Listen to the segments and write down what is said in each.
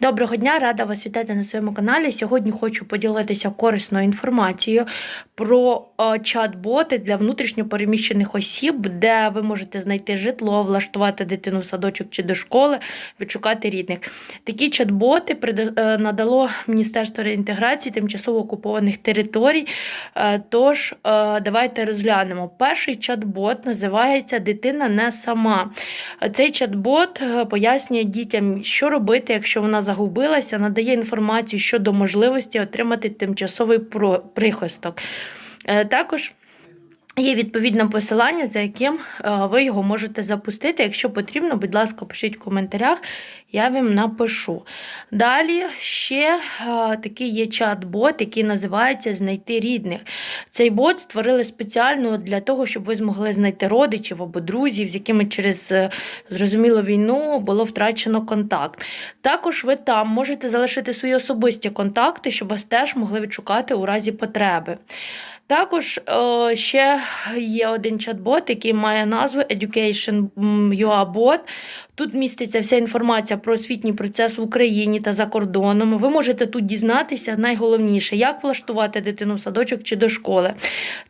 Доброго дня, рада вас вітати на своєму каналі. Сьогодні хочу поділитися корисною інформацією про е, чат-боти для внутрішньопереміщених осіб, де ви можете знайти житло, влаштувати дитину в садочок чи до школи, відшукати рідних. Такі чат-боти е, надало Міністерство реінтеграції тимчасово окупованих територій. Е, Тож, давайте розглянемо. Перший чат-бот називається Дитина не сама. Цей чат-бот пояснює дітям, що робити, якщо вона загубилася, надає інформацію щодо можливості отримати тимчасовий прихисток. Е, Також Є відповідне посилання, за яким е, ви його можете запустити. Якщо потрібно, будь ласка, пишіть в коментарях, я вам напишу. Далі ще е, такий є чат-бот, який називається Знайти рідних. Цей бот створили спеціально для того, щоб ви змогли знайти родичів або друзів, з якими через е, зрозуміло війну було втрачено контакт. Також ви там можете залишити свої особисті контакти, щоб вас теж могли відшукати у разі потреби. Також е, ще є один чат-бот, який має назву Education м, UA Bot. Тут міститься вся інформація про освітній процес в Україні та за кордоном. Ви можете тут дізнатися найголовніше, як влаштувати дитину в садочок чи до школи.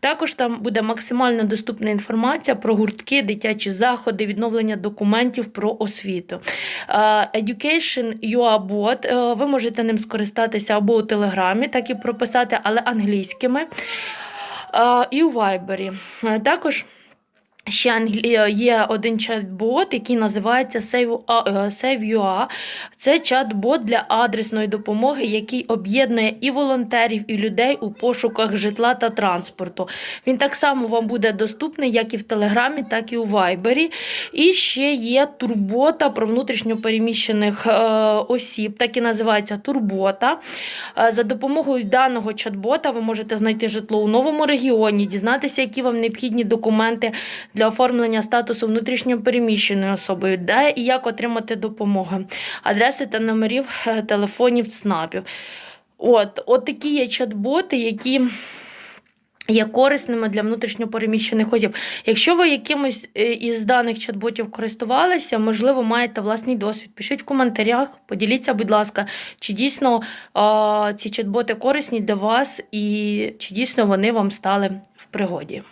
Також там буде максимально доступна інформація про гуртки, дитячі заходи, відновлення документів про освіту. Е, Education UA Bot, е, ви можете ним скористатися або у Телеграмі, так і прописати, але англійськими. І у Вайбері. Е, Також ще англі- е, є один чат-бот, який називається Save- а, е, Save.ua. Це чат-бот для адресної допомоги, який об'єднує і волонтерів, і людей у пошуках житла та транспорту. Він так само вам буде доступний як і в Телеграмі, так і у Вайбері. І ще є турбота про внутрішньопереміщених е, осіб, так і називається турбота. За допомогою даного чат-бота ви можете знайти житло у новому регіоні, дізнатися, які вам необхідні документи для оформлення статусу внутрішньопереміщеної особи, де і як отримати допомогу, адреси та номерів е, телефонів ЦНАПів. От, от такі є чат-боти, які. Є корисними для внутрішньопереміщених осіб. Якщо ви якимось е, із даних чат-ботів користувалися, можливо, маєте власний досвід. Пишіть в коментарях, поділіться, будь ласка, чи дійсно а, ці чат-боти корисні для вас, і чи дійсно вони вам стали в пригоді.